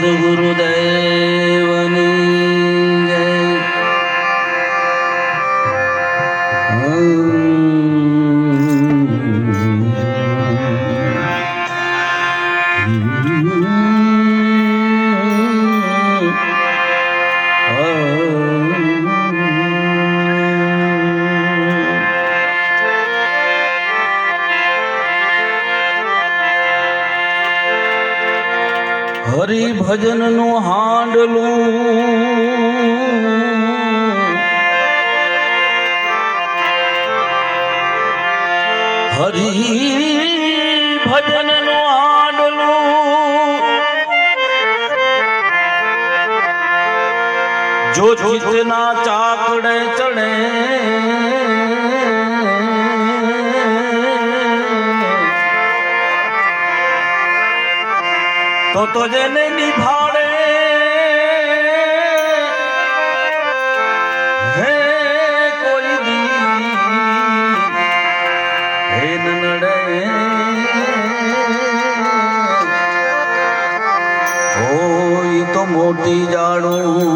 সদগুরুদেব હાંડલું જો જીતના ચાકડે ચડે તો તો જેને નિભાડે હે કોઈ દી હે ન નડે હોય તો મોટી જાડું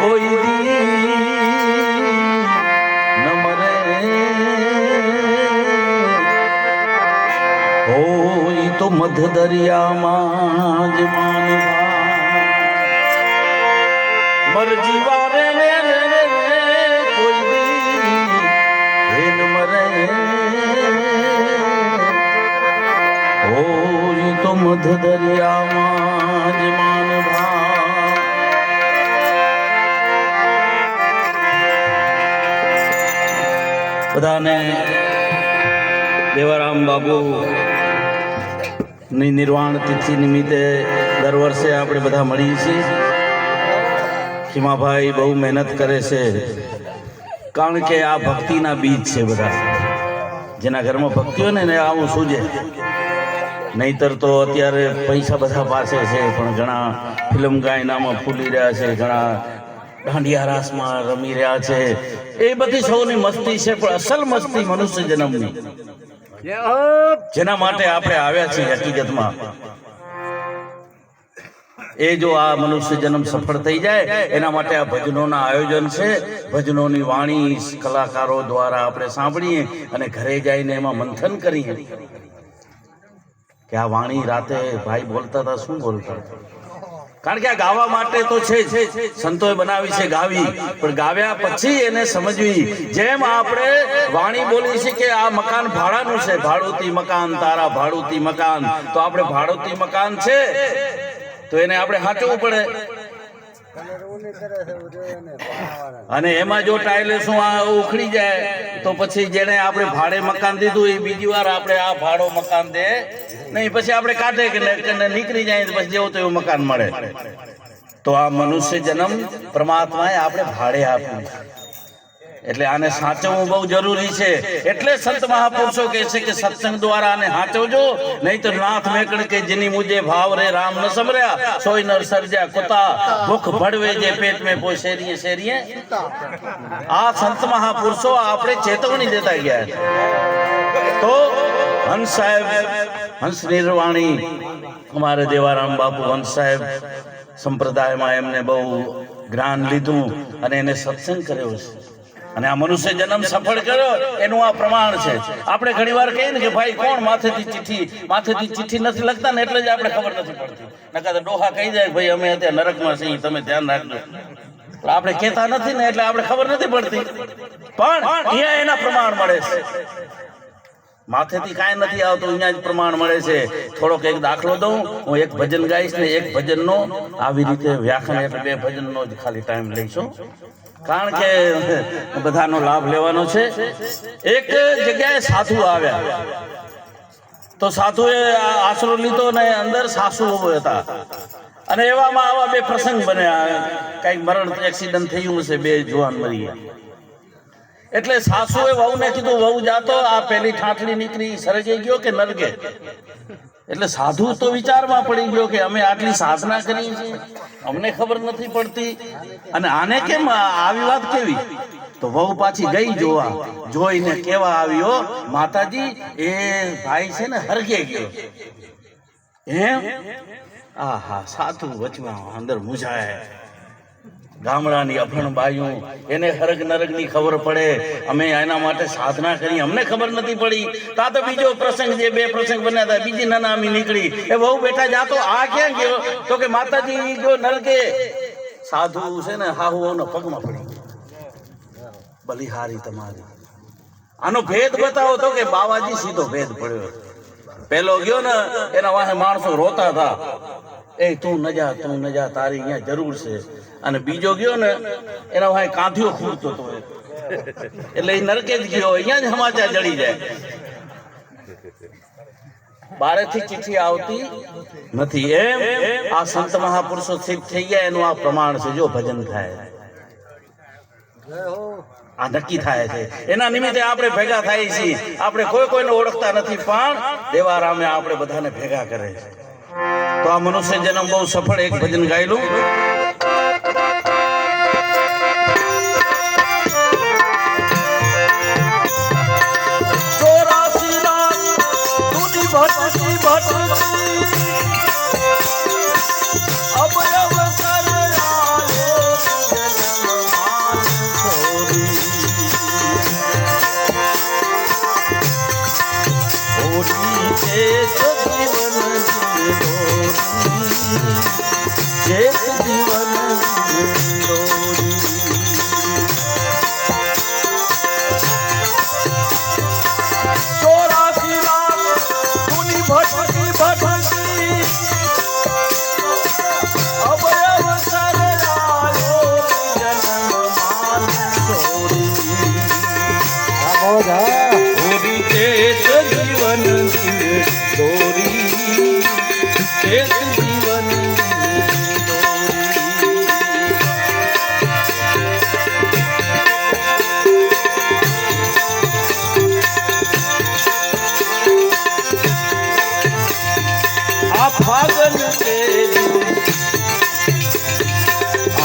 કોઈ દી ન મરે હોય તો મધ દરિયામાં જ માનવા મર જીવા રે રે રે રે રે કોઈ દી હેન મરે હોય તો મધ દરિયામાં બધાને દેવારામ બાબુ ની નિર્વાણ તિથિ નિમિત્તે દર વર્ષે આપણે બધા મળીએ છીએ. ખીમાભાઈ બહુ મહેનત કરે છે. કારણ કે આ ભક્તિના બીજ છે બધા. જેના ઘરમાં ભક્તિ હોય ને આવું સૂજે. નહીતર તો અત્યારે પૈસા બધા પાસે છે, પણ ઘણા ફિલ્મ ગાયનામાં ફૂલી રહ્યા છે, ઘણા દાંડિયા રાસમાં રમી રહ્યા છે. એ બધી સૌની મસ્તી છે, પણ અસલ મસ્તી મનુષ્ય જન્મની. જેના માટે આપણે આવ્યા છીએ હકીકતમાં. એ જો આ મનુષ્ય જન્મ સફળ થઈ જાય, એના માટે આ ભજનોના આયોજન છે. ભજનોની વાણી કલાકારો દ્વારા આપણે સાંભળીએ અને ઘરે જઈને એમાં મંથન કરીએ. કે આ વાણી રાતે ભાઈ બોલતા હતા, શું બોલતા હતા? કારણ કે આ ગાવા માટે તો છે જ. સંતોએ બનાવી છે ગાવી. પણ ગાવ્યા પછી એને સમજવી. જેમ આપણે વાણી બોલી છે કે આ મકાન ભાડાનું છે, ભાડુતી મકાન, તારા ભાડુતી મકાન. તો આપણે ભાડુતી મકાન છે, તો એને આપણે હાચવું પડે. અને એમાં જો ટાઇલેસું આ ઉખડી જાય, તો પછી જેને આપણે ભાડે મકાન દીધું, એ બીજી વાર આપણે આ ભાડો મકાન દે નહીં, પછી આપણે કાઢે કે નીકળી જાય પછી જેવું તેવું મકાન મળે. તો આ મનુષ્ય જન્મ પરમાત્માએ આપણે ભાડે આપ્યું એટલે આને સાચવવું બહુ જરૂરી છે. એટલે સંત મહાપુરુષો કહે છે કે સત્સંગ દ્વારા આને સાચવજો, નહીં તો નાથ મેકણ કે જેની મુજે ભાવ રે રામ ન સમર્યા સોય નર સર્જ્યા કુતા, ભૂખ ભડવે જે પેટ મેં પોય શેરીએ શેરીએ. આ સંત મહાપુરુષો આપણે ચેતવણી દેતા ગયા તો હંસ સાહેબ હંસ નિર્વાણી અમારે દેવારામ બાપુ હંસ સાહેબ સંપ્રદાયમાં એમને બહુ જ્ઞાન લીધું અને એને સત્સંગ કર્યો છે. અને આ મનુષ્ય જન્મ સફળ કર્યો, એનું આ પ્રમાણ છે. આપણે ઘણી વાર કહીએ ને કે ભાઈ કોણ માથેથી ચિઠ્ઠી? માથેથી ચિઠ્ઠી નથી લખતા ને એટલે જ આપણે ખબર નથી પડતી. નકા તો ડોહા કહી જાય ભાઈ અમે અત્યારે નરકમાં છીએ, તમે ધ્યાન રાખજો. આપણે કહેતા નથી ને એટલે આપણે ખબર નથી પડતી. પણ અહીંયા એના પ્રમાણ મળે છે. માથેથી કાંઈ નથી આવતું અહીંયા જ પ્રમાણ મળે છે. થોડોક એક દાખલો દઉં, હું એક ભજન ગાઈશ ને એક ભજનનો. આવી રીતે વ્યાખ્યાન એટલે બે ભજનનો જ ખાલી ટાઈમ લઈશું કારણ કે બધાનો લાભ લેવાનો છે. એક જગ્યાએ સાધુ આવ્યા. તો સાધુએ આશરો લીધો ને અંદર સાસુ હતા. અને એવામાં આવા બે પ્રસંગ બન્યા. કંઈક મરણ એક્સિડન્ટ થયું છે બે જુવાન મરી ગયા. એટલે સાસુએ વહુને કીધું, વહુ જાતો, આ પેલી ઠાઠડી નીકળી સરગે ગયો કે નરગે? એટલે સાધુ તો વિચારમાં પડી ગયો કે અમે આટલી સાધના કરી છે. અમને ખબર નથી પડતી. અને આને કેમ આવી વાત કેવી? તો વહુ પાછી ગઈ જોવા. જોઈને કેવા આવ્યો, માતાજી, એ ભાઈ છે ને હરગે ગયો. એમ આહા, સાધુ વચમાં અંદર મૂંઝાય. ગામડાની અભણ બાયું, એને હરગ નરગની ખબર પડે. અમે એના માટે સાધના કરી, અમને ખબર નથી પડી. તા તો બીજો પ્રસંગ જે બે પ્રસંગ બન્યા હતા, બીજી નનામી નીકળી. એ બહુ બેઠા જાતો આ ક્યાં ગયો? તો કે, માતાજી, જો નરકે સાધુ છે ને, હાહુઓનો પગમાં પડી. બલિહારી તમારી. આનો ભેદ બતાવો તો કે, બાવાજી, સીધો ભેદ પડ્યો. પેલો ગયો ને, એના વાહે માણસો રોતા હતા. એ તું ન જા, તું ન જા, તારી અહીંયા જરૂર છે. અને બીજો ગયો ને, એના ભાઈ કાંધીઓ ખૂટતો હતો. એટલે એ નરકે જ ગયો, અહીંયા જ સમાચાર જડી જાય. બારેથી ચિઠ્ઠી આવતી નથી. એમ આ સંત મહાપુરુષો સિદ્ધ થઈ ગયા, એનું આ પ્રમાણ છે. જો ભજન થાય. આ નક્કી થાય છે. એના નિમિત્તે આપણે ભેગા થાય છીએ. આપણે કોઈ કોઈને ઓળખતા નથી, પણ દેવારામે આપણે બધાને ભેગા કરે છે. તો આ મનુષ્ય જન્મ બહુ સફળ એક ભજન ગાયેલું. আছে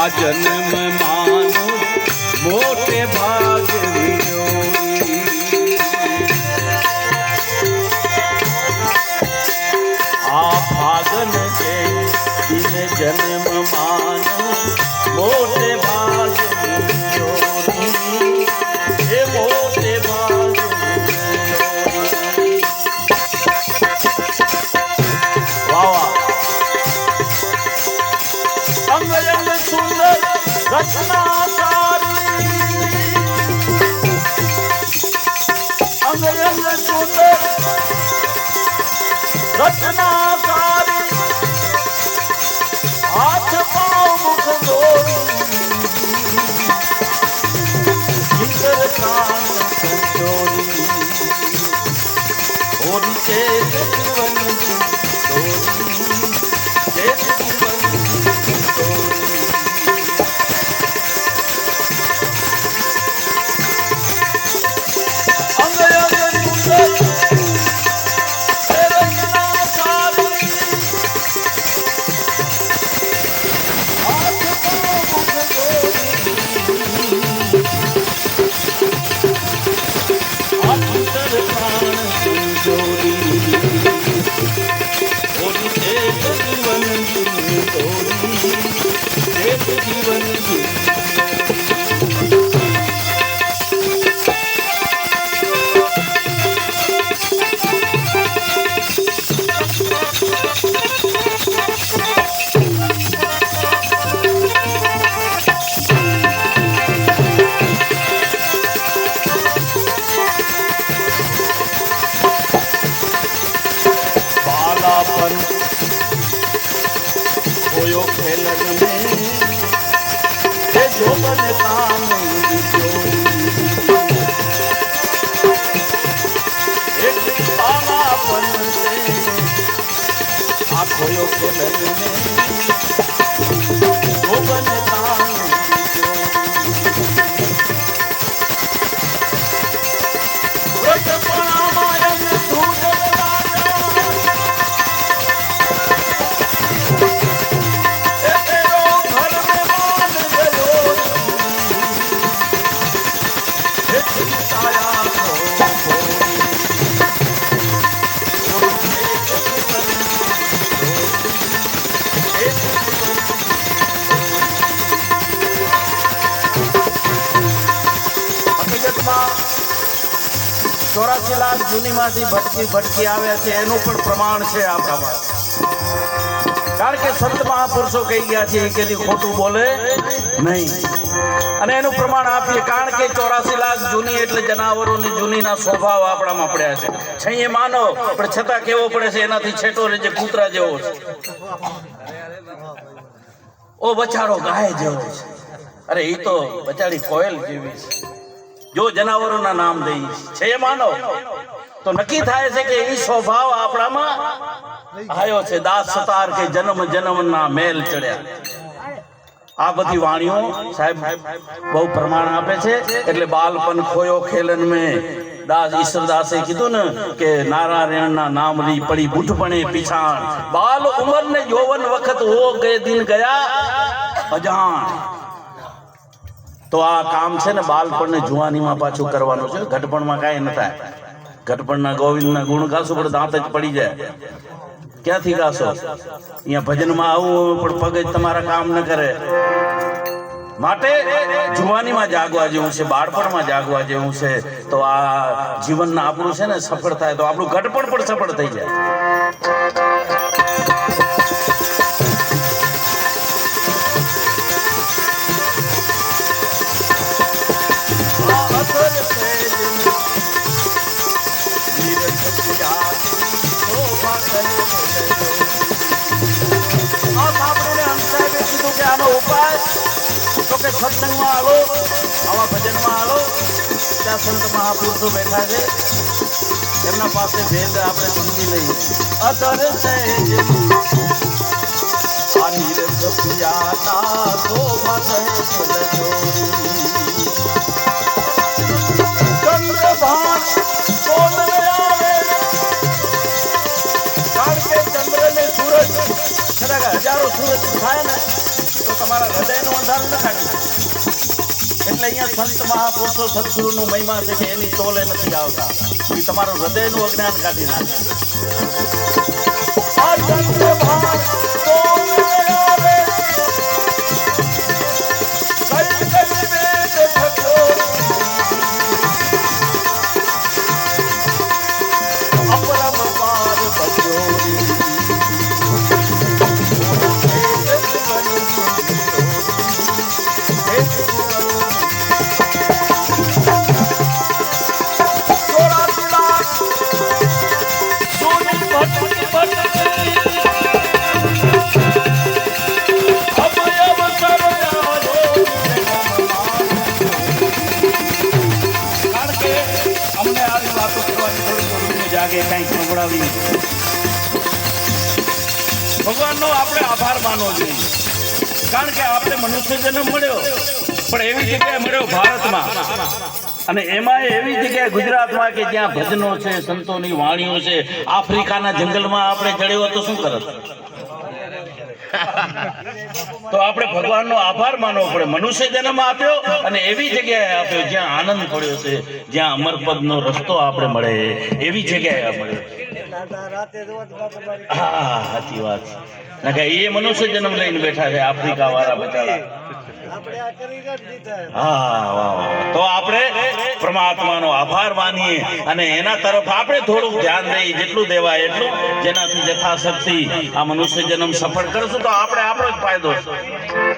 આ જન્મ Thank you. Foi o que perdoei ભટકી ભટકી આવ્યા છે, એનું પણ પ્રમાણ છે આપણામાં. કારણ કે સંત મહાપુરુષો કહી ગયા છે કે ખોટું બોલે નહીં. અને એનું પ્રમાણ આપીએ, કારણ કે ચોરાસી લાખ જૂની એટલે જનાવરોની જૂનીના સ્વભાવ આપણામાં પડ્યા છે. છઈએ માનવ, પણ છતાં કેવો પડે છે, એનાથી છેટો રહે છે, કૂતરા જેવો છે. ઓ બચારો, ગાય જેવો છે. અરે એ તો બચારી કોયલ જેવી છે. જો જનાવરોના નામ દઈ છે. માનો તો નક્કી થાય છે કે એ સ્વભાવ આપણામાં આવ્યો છે. દાસ સતાર કે જન્મ જન્મના મેલ ચડ્યા. આ બધી વાણીઓ સાહેબ બહુ પ્રમાણ આપે છે. એટલે બાલપન ખોયો ખેલન મેં. દાસ ઈશ્વરદાસે કીધું ને કે નારાયણના નામ રી પડી બુઠપણે પીછાણ. બાલ ઉંમર ને જોવન વખત હો ગયે દિન ગયા અજાણ. તો આ કામ છે ને બાલપણ ને જુવાનીમાં પાછું કરવાનું છે. ઘટપણમાં કાંઈ ન થાય. ઘટપણના ગોવિંદના ગુણ ગાશો, પણ દાંત જ પડી જાય. ક્યાંથી ગાશો? અહીંયા ભજનમાં આવું પણ પગ જ તમારા કામ ન કરે. માટે જુવાનીમાં જાગવા જેવું છે, બાળપણમાં જાગવા જેવું છે, તો આ જીવન આપણું છે ને, સફળ થાય, તો આપણું ઘટપણ પણ સફળ થઈ જાય. કે સત્સંગમાં આવો, આવા ભજનમાં આવો. ત્યાં સંત મહાપુરુષો બેઠા છે. એમના પાસે ભેદ આપણે સમજી લઈએ. અતર સહેજ આ નીરજ પિયાના શોભા સહેજ હજારો સૂરજ થાય ને તમારા હૃદયનું અંધારું ન કાઢી એટલે અહીંયા સંત મહાપુરુષો સદગુરુનું મહિમા છે કે એની તોલે નથી આવતા. એ તમારું હૃદયનું અજ્ઞાન કાઢી નાખે. જાગે કંઈક સંભળાવી ભગવાનનો આપણે આભાર માનવો જોઈએ. કારણ કે આપણે મનુષ્ય જન્મ મળ્યો, પણ એવી જગ્યાએ મળ્યો ભારતમાં. અને એમાં એવી જગ્યાએ ગુજરાતમાં કે જ્યાં ભજનો છે, સંતોની વાણીઓ છે, આફ્રિકાના જંગલમાં આપણે ચડ્યો તો શું કરત? તો આપણે ભગવાનનો આભાર માનવો પડે. મનુષ્ય જન્મ આપ્યો અને એવી જગ્યાએ આપ્યો જ્યાં આનંદ પડ્યો છે, જ્યાં અમરપદનો રસ્તો આપણે મળે, એવી જગ્યાએ મળે હા, સાચી વાત. એ મનુષ્ય જન્મ લઈને બેઠા છે આફ્રિકા વાળા બચારા. તો આપણે પરમાત્માનો આભાર માનીએ અને એના તરફ આપણે થોડુંક ધ્યાન દઈએ જેટલું દેવાય એટલું. જેનાથી યથાશક્તિ આ મનુષ્ય જન્મ સફળ કરશું તો આપણે આપણો જ ફાયદો છે.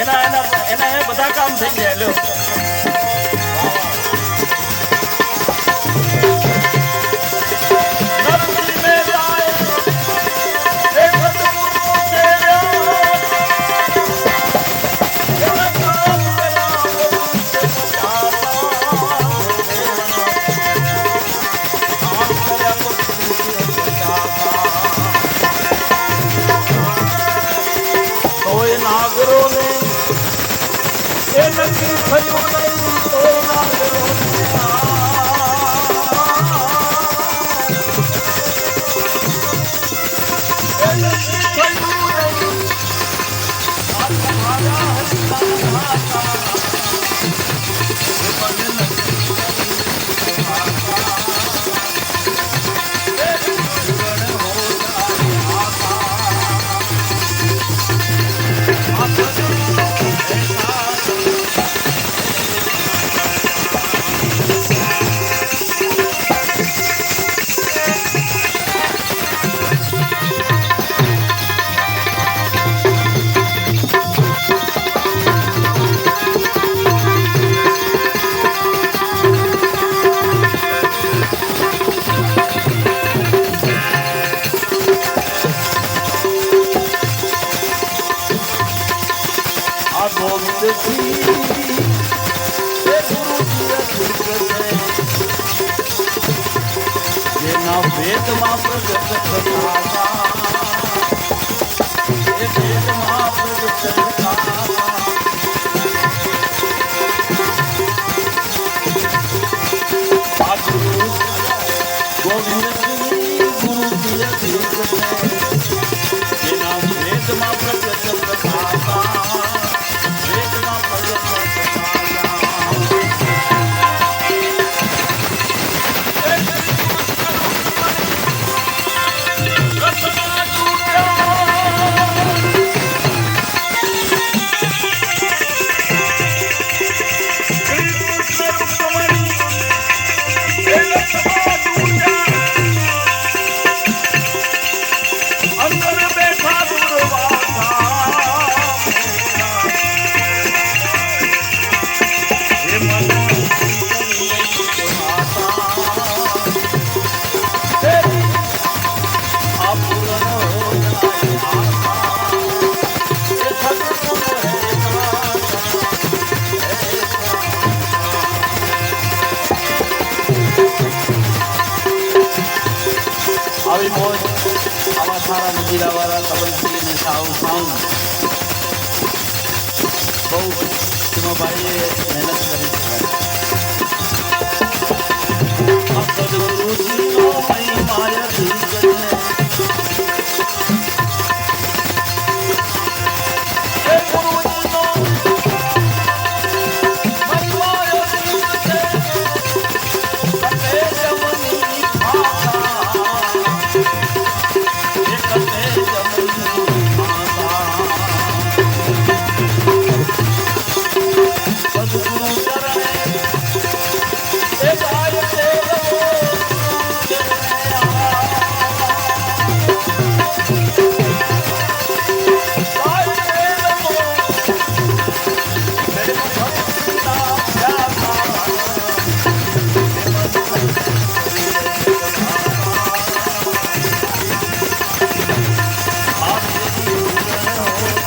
એના એના એના એ બધા કામ થઈ જાય લ્યો.